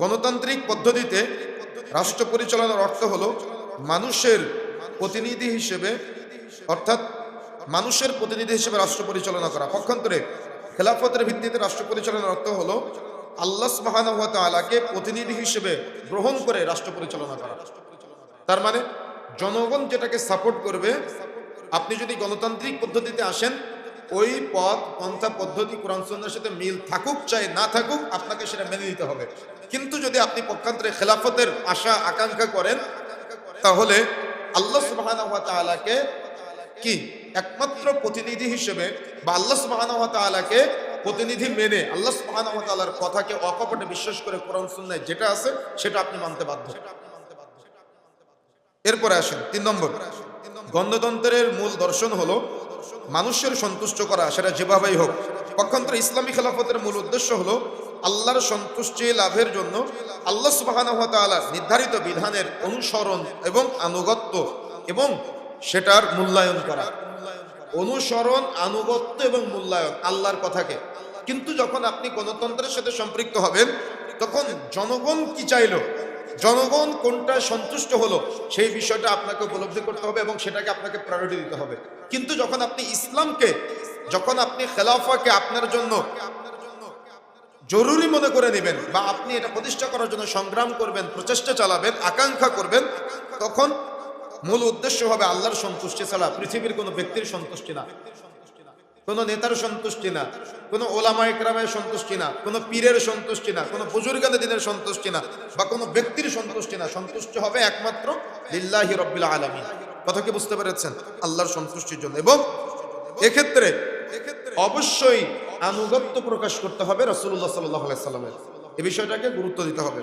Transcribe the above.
গণতান্ত্রিক পদ্ধতিতে রাষ্ট্র পরিচালনার অর্থ হলো মানুষের প্রতিনিধি হিসেবে, অর্থাৎ মানুষের প্রতিনিধি হিসেবে রাষ্ট্র পরিচালনা করা। পক্ষান্তরে খেলাফতের ভিত্তিতে রাষ্ট্র পরিচালনার অর্থ হলো আল্লাহ তাআলাকে প্রতিনিধি হিসেবে গ্রহণ করে রাষ্ট্র পরিচালনা করা। তার মানে জনগণ যেটাকে সাপোর্ট করবে, আপনি যদি গণতান্ত্রিক পদ্ধতিতে আসেন ওই পথ, পন্থা পদ্ধতি, কোরআন সুন্নাহর সাথে মিল থাকুক, চাই না থাকুক, আপনাকে সেটা মেনে নিতে হবে। কিন্তু যদি আপনি পক্ষান্তরে খেলাফতের আশা, আকাঙ্ক্ষা করেন, তাহলে আল্লাহ সুবহানাহু ওয়া তাআলাকে কি? একমাত্র প্রতিনিধি হিসেবে বা আল্লাহ সুবহানাহু ওয়া তাআলাকে প্রতিনিধি মেনে আল্লাহ ওয়া কথাকে অকপটে বিশ্বাস করে কোরআন সুন্নায় যেটা আছে, সেটা আপনি মানতে বাধ্য এরপরে আসেন, তিন নম্বর। গণতন্ত্রের মূল দর্শন হলো মানুষের সন্তুষ্ট করা, সেটা যেভাবেই হোক। পক্ষান্তর ইসলামী খেলাফতের মূল উদ্দেশ্য হলো আল্লাহর সন্তুষ্টি লাভের জন্য আল্লাহ তাআলার নির্ধারিত বিধানের অনুসরণ এবং আনুগত্য এবং সেটার মূল্যায়ন করা। অনুসরণ, আনুগত্য এবং মূল্যায়ন আল্লাহর কথাকে। কিন্তু যখন আপনি গণতন্ত্রের সাথে সম্পৃক্ত হবেন, তখন জনগণ কি চাইলো? জনগণ কোনটা সন্তুষ্ট হলো, সেই বিষয়টা আপনাকে উপলব্ধি করতে হবে এবং সেটাকে আপনাকে প্রায়োরিটি দিতে হবে। কিন্তু যখন আপনি ইসলামকে, যখন আপনি খেলাফাকে আপনার জন্য জরুরি মনে করে নেবেন বা আপনি এটা প্রতিষ্ঠা করার জন্য সংগ্রাম করবেন, প্রচেষ্টা চালাবেন, আকাঙ্ক্ষা করবেন, তখন মূল উদ্দেশ্য হবে আল্লাহর সন্তুষ্টি ছাড়া পৃথিবীর কোনো ব্যক্তির সন্তুষ্টি না। কোনো নেতার সন্তুষ্টি না, কোনো ওলামা একরামের সন্তুষ্টি না, কোনো পীরের সন্তুষ্টি না, কোনো বুজুর্গানে দিনের সন্তুষ্টি না বা কোনো ব্যক্তির সন্তুষ্টি না। সন্তুষ্ট হবে একমাত্র লিল্লাহি রব্বিল আলামিন। কথা কি বুঝতে পেরেছেন? আল্লাহর সন্তুষ্টির জন্য। এবং এক্ষেত্রে অবশ্যই আনুগত্য প্রকাশ করতে হবে রসুল্লাহ সাল্লাহ সাল্লামের। এই বিষয়টাকে গুরুত্ব দিতে হবে।